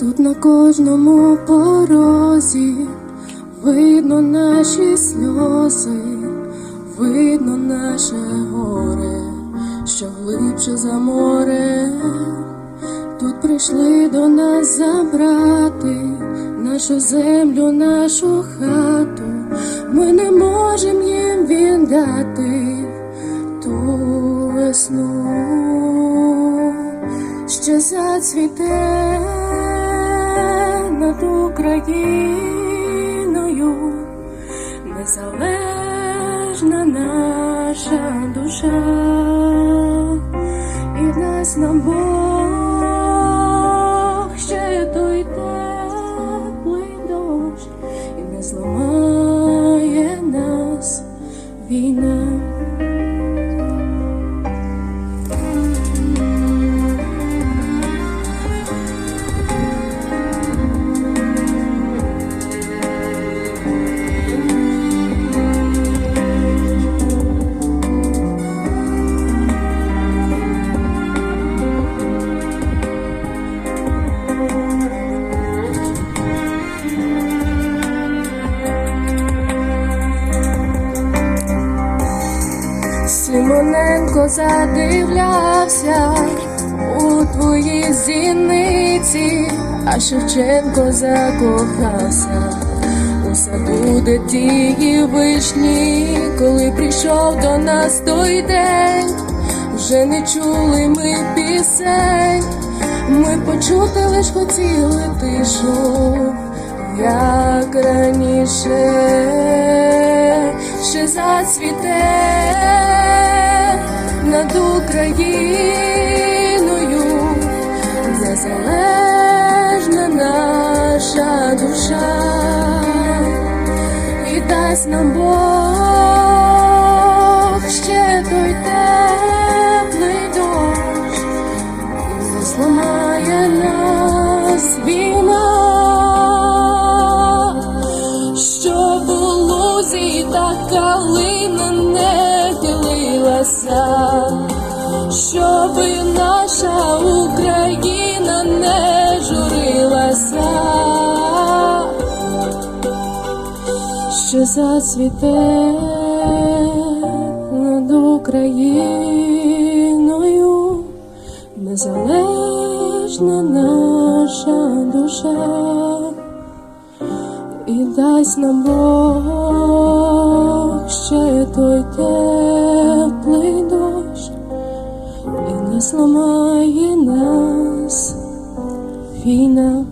Тут на кожному порозі видно наші сльози, видно наше горе, що глибше за море. Тут прийшли до нас забрати нашу землю, нашу хату. Ми не можемо їм віддати ту весну, що зацвіте над Україною, незалежна наша душа, і дасть нам Бог ще той теплий дощ, і не зламає нас війна. Симоненко задивлявся у твої зіниці, а Шевченко закохався. У саду, де тії вишні, коли прийшов до нас той день, вже не чули ми пісень, ми почути лиш хотіли тишу, як раніше. Ще зацвіте над Україною, незалежна наша душа, і дасть нам Бог ще той теплий дощ, і не зламає нас ділилася, щоб наша Україна не журилася, що зацвіте над Україною, незалежна наша душа. І дасть нам Бог ще той теплий зламає нас війна.